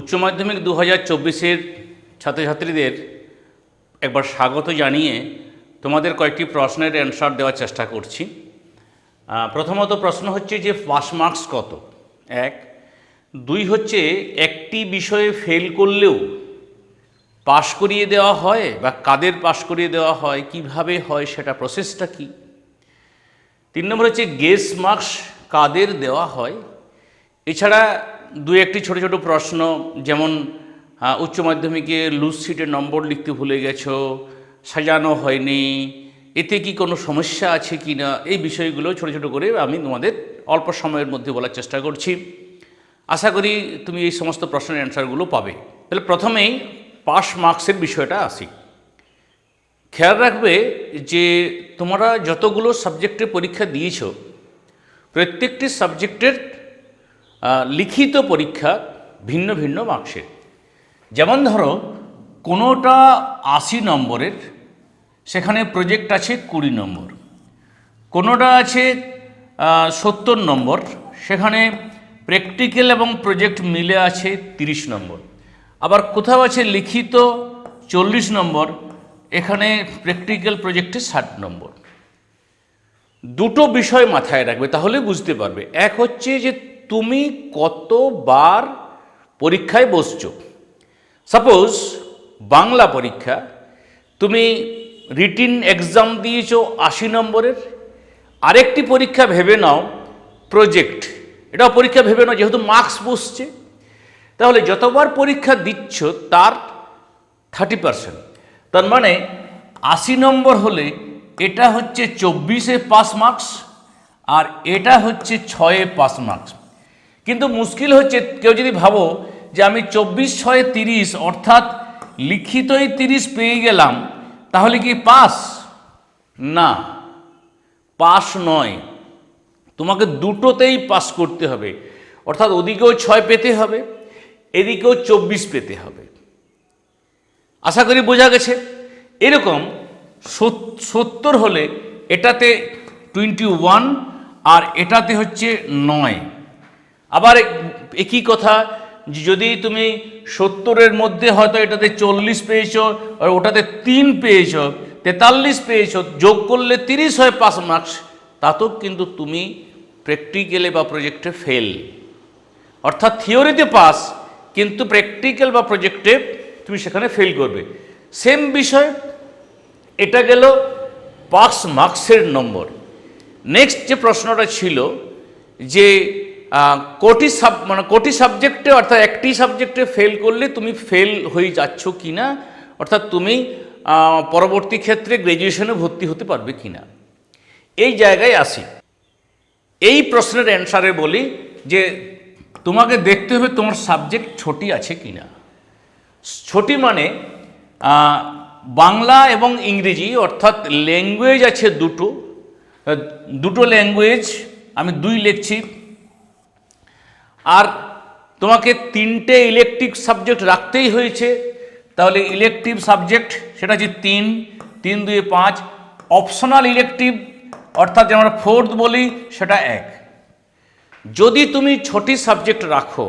উচ্চ মাধ্যমিক দু হাজার চব্বিশের ছাত্রছাত্রীদের একবার স্বাগত জানিয়ে তোমাদের কয়েকটি প্রশ্নের অ্যান্সার দেওয়ার চেষ্টা করছি। প্রথমত প্রশ্ন হচ্ছে যে পাস মার্কস কত? এক। দুই হচ্ছে একটি বিষয়ে ফেল করলেও পাশ করিয়ে দেওয়া হয় বা কাদের পাশ করিয়ে দেওয়া হয়, কীভাবে হয়, সেটা প্রসেসটা কি? তিন নম্বর হচ্ছে গেস মার্কস কাদের দেওয়া হয়? এছাড়া দু একটি ছোট ছোট প্রশ্ন, যেমন উচ্চ মাধ্যমিকে লুজ সিটের নম্বর লিখতে ভুলে গেছো, সাজানো হয়নি, এতে কি কোনো সমস্যা আছে কি না, এই বিষয়গুলো ছোট ছোট করে আমি তোমাদের অল্প সময়ের মধ্যে বলার চেষ্টা করছি। আশা করি তুমি এই সমস্ত প্রশ্নের অ্যান্সারগুলো পাবে। তাহলে প্রথমেই পাস মার্কসের বিষয়টা আসি। খেয়াল রাখবে যে তোমরা যতগুলো সাবজেক্টে পরীক্ষা দিয়েছ, প্রত্যেকটি সাবজেক্টের লিখিত পরীক্ষা ভিন্ন ভিন্ন মার্কসের যেমন ধরো, কোনোটা আশি নম্বরের, সেখানে প্রজেক্ট আছে কুড়ি নম্বর। কোনোটা আছে সত্তর নম্বর, সেখানে প্র্যাকটিক্যাল এবং প্রজেক্ট মিলে আছে তিরিশ নম্বর। আবার কোথাও আছে লিখিত চল্লিশ নম্বর, এখানে প্র্যাকটিক্যাল প্রজেক্টে ষাট নম্বর। দুটো বিষয় মাথায় রাখবে, তাহলে বুঝতে পারবে। এক হচ্ছে যে তুমি কতবার পরীক্ষায় বসছো? সাপোজ বাংলা পরীক্ষা, তুমি রিটিন এক্সাম দিয়েছ আশি নম্বরের, আরেকটি পরীক্ষা ভেবে নাও প্রজেক্ট এটাও পরীক্ষা ভেবে নাও, যেহেতু মার্কস বসছে, তাহলে যতবার পরীক্ষা দিচ্ছ তার থার্টি পার্সেন্ট তার মানে আশি নম্বর হলে এটা হচ্ছে চব্বিশে পাস মার্কস আর এটা হচ্ছে ছয়ে পাস মার্কস কিন্তু মুশকিল হচ্ছে, কেউ যদি ভাবো যে আমি চব্বিশ ছয়ে তিরিশ, অর্থাৎ লিখিতই তিরিশ পেয়ে গেলাম, তাহলে কি পাস? না, পাস নয়। তোমাকে দুটোতেই পাস করতে হবে। অর্থাৎ ওদিকেও ছয় পেতে হবে, এদিকেও চব্বিশ পেতে হবে। আশা করি বোঝা গেছে। এরকম সত্তর হলে এটাতে টোয়েন্টি ওয়ান আর এটাতে হচ্ছে নয়। আবার একই কথা যদি তুমি সত্তরের মধ্যে হয়তো এটাতে চল্লিশ পেয়েছ, আর ওটাতে তিন পেয়েছ, তেতাল্লিশ পেয়েছ, যোগ করলে তিরিশ হয় পাস মার্কস তাতেও কিন্তু তুমি প্র্যাকটিক্যালে বা প্রজেক্টে ফেল অর্থাৎ থিওরিতে পাস কিন্তু প্র্যাকটিক্যাল বা প্রজেক্টে তুমি সেখানে ফেল করবে। সেম বিষয়, এটা গেল পাস মার্কসের নম্বর নেক্সট যে প্রশ্নটা ছিল, যে কোটি সাব মানে কোটি সাবজেক্টে অর্থাৎ একটি সাবজেক্টে ফেল করলে তুমি ফেল হয়ে যাচ্ছ কি না অর্থাৎ তুমি পরবর্তী ক্ষেত্রে গ্র্যাজুয়েশনে ভর্তি হতে পারবে কি না এই জায়গায় আসি। এই প্রশ্নের অ্যান্সারে বলি যে, তোমাকে দেখতে হবে তোমার সাবজেক্ট ছোটি আছে কি না ছোটি মানে বাংলা এবং ইংরেজি অর্থাৎ ল্যাঙ্গুয়েজ আছে দুটো। দুটো ল্যাঙ্গুয়েজ আমি দুই লিখছি। আর তোমাকে তিনটে ইলেকট্রিক সাবজেক্ট রাখতেই হয়েছে। তাহলে ইলেকটিভ সাবজেক্ট সেটা হচ্ছে তিন তিন, দুই, পাঁচ অপশনাল ইলেকটিভ অর্থাৎ যে আমরা ফোর্থ বলি, সেটা এক। যদি তুমি ছটি সাবজেক্ট রাখো,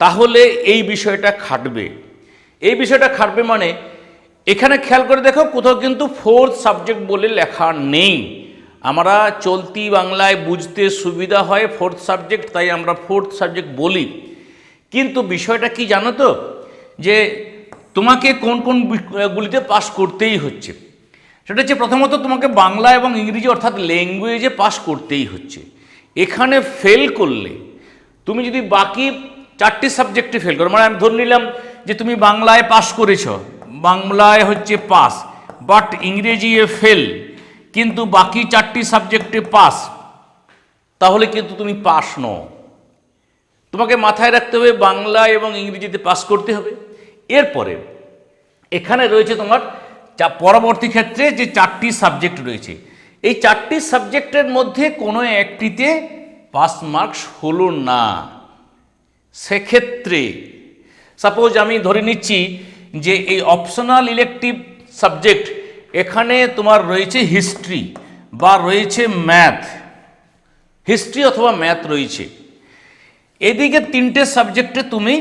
তাহলে এই বিষয়টা খাটবে। এই বিষয়টা খাটবে মানে এখানে খেয়াল করে দেখো, কোথাও কিন্তু ফোর্থ সাবজেক্ট বলে লেখা নেই। আমরা চলতি বাংলায় বুঝতে সুবিধা হয় ফোর্থ সাবজেক্ট তাই আমরা ফোর্থ সাবজেক্ট বলি। কিন্তু বিষয়টা কি জানো তো? যে তোমাকে কোন কোন গুলিতে পাস করতেই হচ্ছে। সেটা হচ্ছে প্রথমত তোমাকে বাংলা এবং ইংরেজি অর্থাৎ ল্যাঙ্গুয়েজে পাস করতেই হচ্ছে। এখানে ফেল করলে, তুমি যদি বাকি চারটি সাবজেক্টে ফেল করো মানে আমি ধরে নিলাম যে তুমি বাংলায় পাস করেছ, বাংলায় হচ্ছে পাস বাট ইংরেজি এ ফেল কিন্তু বাকি চারটি সাবজেক্টে পাস তাহলে কিন্তু তুমি পাস নও। তোমাকে মাথায় রাখতে হবে বাংলা এবং ইংরেজিতে পাস করতে হবে। এরপরে এখানে রয়েছে তোমার পরবর্তী ক্ষেত্রে যে চারটি সাবজেক্ট রয়েছে, এই চারটি সাবজেক্টের মধ্যে কোনো একটিতে পাস মার্কস হলো না। সেক্ষেত্রে সাপোজ আমি ধরে নিচ্ছি যে এই অপশনাল ইলেকটিভ সাবজেক্ট এখানে তোমার রয়েছে হিস্ট্রি বা রয়েছে ম্যাথ হিস্ট্রি অথবা ম্যাথ রয়েছে। এদিকে তিনটে সাবজেক্টে তুমি,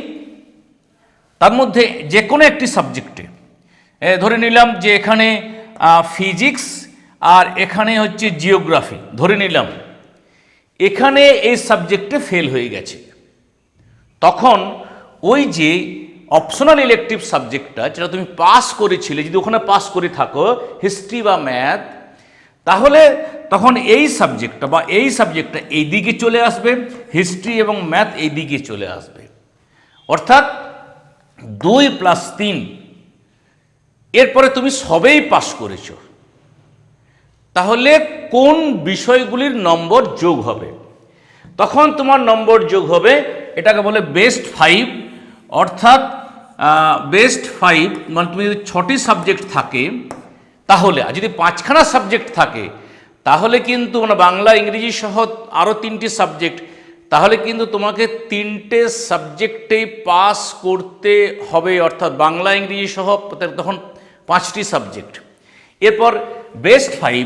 তার মধ্যে যে কোনো একটি সাবজেক্টে ধরে নিলাম যে এখানে ফিজিক্স আর এখানে হচ্ছে জিওগ্রাফি ধরে নিলাম। এখানে এই সাবজেক্টে ফেল হয়ে গেছে। তখন ওই যে অপশনাল ইলেকটিভ সাবজেক্টটা যেটা তুমি পাস করেছিলে, যদি ওখানে পাস করে থাকো হিস্ট্রি বা ম্যাথ তাহলে তখন এই সাবজেক্টটা বা এই সাবজেক্টটা এই দিকে চলে আসবে হিস্ট্রি এবং ম্যাথ এই দিকে চলে আসবে। অর্থাৎ দুই প্লাস তিন, এরপরে তুমি সবেই পাস করেছ। তাহলে কোন বিষয়গুলির নম্বর যোগ হবে? তখন তোমার নম্বর যোগ হবে, এটাকে বলে বেস্ট ফাইভ অর্থাৎ বেস্ট ফাইভ মানে তুমি যদি ছটি সাবজেক্ট থাকে, তাহলে, আর যদি পাঁচখানা সাবজেক্ট থাকে, তাহলে কিন্তু মানে বাংলা, ইংরেজি সহ আরও তিনটি সাবজেক্ট তাহলে কিন্তু তোমাকে তিনটে সাবজেক্টেই পাস করতে হবে, অর্থাৎ বাংলা, ইংরেজি সহ তখন পাঁচটি সাবজেক্ট এরপর বেস্ট ফাইভ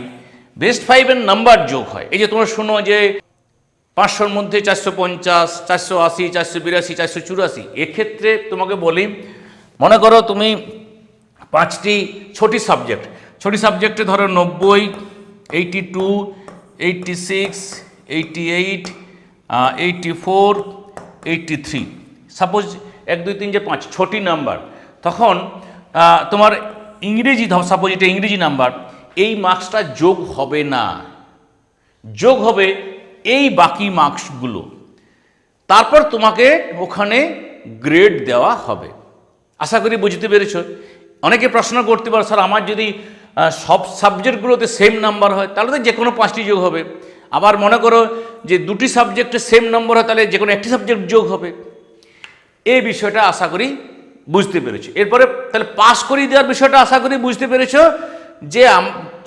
বেস্ট ফাইভের নাম্বার যোগ হয়। এই যে তোমরা শোনো যে পাঁচশোর মধ্যে চারশো পঞ্চাশ, চারশো আশি, চারশো বিরাশি, চারশো চুরাশি। এক্ষেত্রে তোমাকে বলি, মনে করো তুমি পাঁচটি ছটি সাবজেক্ট ছটি সাবজেক্টে ধরো নব্বই eighty two eighty six eighty eight eighty four eighty three suppose এক, দুই, তিন যে পাঁচ, ছটি নাম্বার তখন তোমার ইংরেজি, ধর সাপোজ এটা ইংরেজি নাম্বার এই মার্কসটা যোগ হবে না। যোগ হবে এই বাকি মার্কসগুলো। তারপর তোমাকে ওখানে গ্রেড দেওয়া হবে। আশা করি বুঝতে পেরেছ। অনেকে প্রশ্ন করতে পারো, স্যার, আমার যদি সব সাবজেক্টগুলোতে সেম নাম্বার হয়, তাহলে তো যে কোনো পাঁচটি যোগ হবে। আবার মনে করো যে দুটি সাবজেক্টে সেম নম্বর হয়, তাহলে যে কোনো একটি সাবজেক্ট যোগ হবে। এই বিষয়টা আশা করি বুঝতে পেরেছ। এরপরে তাহলে পাস করিয়ে দেওয়ার বিষয়টা আশা করি বুঝতে পেরেছ। যে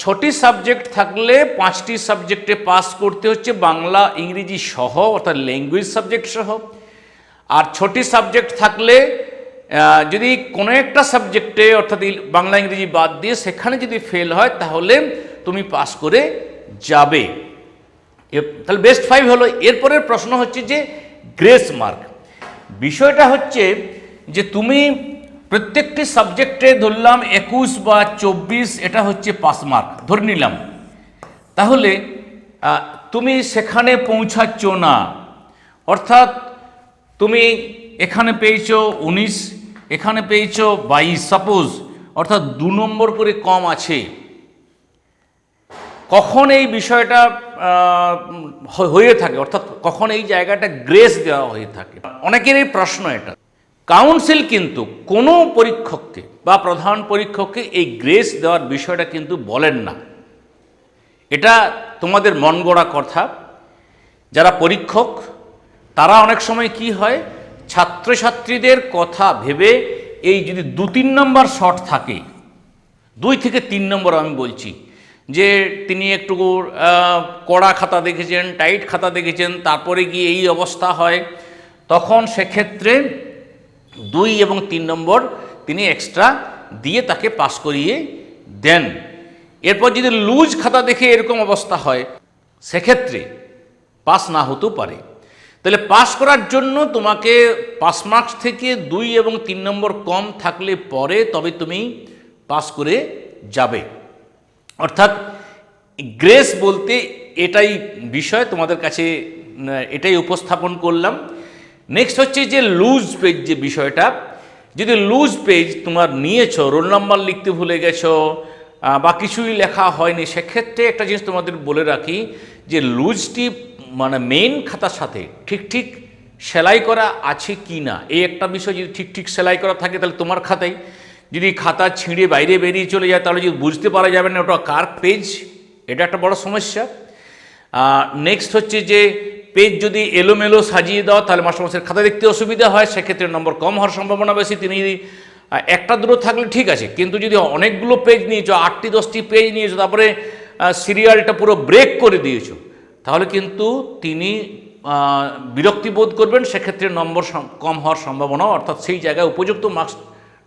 ছটি সাবজেক্ট থাকলে পাঁচটি সাবজেক্টে পাস করতে হচ্ছে বাংলা, ইংরেজি সহ, অর্থাৎ ল্যাঙ্গুয়েজ সাবজেক্ট সহ। আর ছটি সাবজেক্ট থাকলে যদি কোনো একটা সাবজেক্টে, অর্থাৎ বাংলা, ইংরেজি বাদ দিয়ে সেখানে যদি ফেল হয়, তাহলে তুমি পাস করে যাবে। তাহলে বেস্ট ফাইভ হলো, এরপরের প্রশ্ন হচ্ছে যে গ্রেস মার্ক। বিষয়টা হচ্ছে যে তুমি প্রত্যেকটি সাবজেক্টে ধরলাম একুশ বা চব্বিশ, এটা হচ্ছে পাস মার্ক, ধরে নিলাম। তাহলে তুমি সেখানে পৌঁছাচ্ছ না, অর্থাৎ তুমি এখানে পেয়েছ উনিশ, এখানে পেয়েছ বাইশ, সাপোজ, অর্থাৎ দু নম্বর করে কম আছে। কখন এই বিষয়টা হয়ে থাকে, অর্থাৎ কখন এই জায়গাটা গ্রেস দেওয়া হয়ে থাকে? অনেকেরই প্রশ্ন এটা। কাউন্সিল কিন্তু কোনো পরীক্ষককে বা প্রধান পরীক্ষককে এই গ্রেস দেওয়ার বিষয়টা কিন্তু বলেন না। এটা তোমাদের মন গড়া কথা। যারা পরীক্ষক, তারা অনেক সময় কি হয়, ছাত্রছাত্রীদের কথা ভেবে এই যদি দু তিন নম্বর শট থাকে, দুই থেকে তিন নম্বর আমি বলছি, যে তিনি একটু কড়া খাতা দেখেছেন, টাইট খাতা দেখেছেন, তারপরে গিয়ে এই অবস্থা হয়, তখন সেক্ষেত্রে দুই এবং তিন নম্বর তিনি এক্সট্রা দিয়ে তাকে পাস করিয়ে দেন। এরপর যদি লুজ খাতা দেখে এরকম অবস্থা হয়, সেক্ষেত্রে পাস না হতেও পারে। তাহলে পাস করার জন্য তোমাকে পাস মার্কস থেকে দুই এবং তিন নম্বর কম থাকলে পরে তবে তুমি পাস করে যাবে। অর্থাৎ গ্রেস বলতে এটাই বিষয় তোমাদের কাছে, এটাই উপস্থাপন করলাম। নেক্সট হচ্ছে যে লুজ পেজ যে বিষয়টা, যদি লুজ পেজ তোমার নিয়েছো রোল নাম্বার লিখতে ভুলে গেছো বা কিছুই লেখা হয়নি, সেক্ষেত্রে একটা জিনিস তোমাদের বলে রাখি যে লুজটি মানে মেইন খাতার সাথে ঠিক ঠিক সেলাই করা আছে কি না। এই একটা বিষয় যদি ঠিক ঠিক সেলাই করা থাকে, তাহলে তোমার খাতায় যদি খাতা ছিঁড়ে বাইরে বেরিয়ে চলে যায়, তাহলে যদি বুঝতে পারা যাবে না ওটা কার পেজ এটা একটা বড় সমস্যা। নেক্সট হচ্ছে যে পেজ যদি এলোমেলো সাজিয়ে দাও, তাহলে মাস্টারমশাইয়ের খাতা দেখতে অসুবিধা হয়, সেক্ষেত্রে নম্বর কম হওয়ার সম্ভাবনা বেশি। তিনি একটা দুটো থাকলে ঠিক আছে, কিন্তু যদি অনেকগুলো পেজ নিয়েছো, আটটি, দশটি পেজ নিয়েছো, তারপরে সিরিয়ালটা পুরো ব্রেক করে দিয়েছ, তাহলে কিন্তু তিনি বিরক্তি বোধ করবেন, সেক্ষেত্রে নম্বর কম হওয়ার সম্ভাবনা, অর্থাৎ সেই জায়গায় উপযুক্ত মার্কস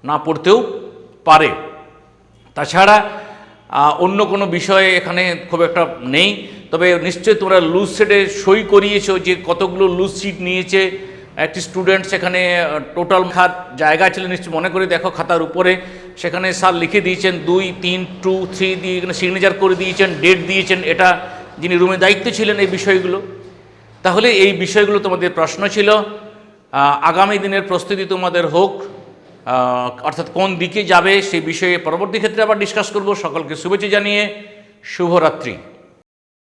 না পড়তেও পারে। তাছাড়া অন্য কোনো বিষয়ে এখানে খুব একটা নেই। তবে নিশ্চয়ই তোমরা লুজ সেটে সই করিয়েছো যে কতগুলো লুজ সিট নিয়েছে। একটি স্টুডেন্ট সেখানে টোটাল খাত জায়গা ছিল, নিশ্চয়ই মনে করে দেখো খাতার উপরে। সেখানে স্যার লিখে দিয়েছেন, দুই, তিন টু থ্রি দিয়ে এখানে সিগনেচার করে দিয়েছেন ডেট দিয়েছেন, এটা যিনি রুমে দায়িত্ব ছিলেন এই বিষয়গুলো। তাহলে এই বিষয়গুলো তোমাদের প্রশ্ন ছিল। আগামী দিনের প্রস্তুতি তোমাদের হোক। অর্থাৎ কোন দিকে যাবে সেই বিষয়ে পরবর্তী ক্ষেত্রে আবার ডিসকাস করব। সকলকে শুভেচ্ছা জানিয়ে শুভরাত্রি।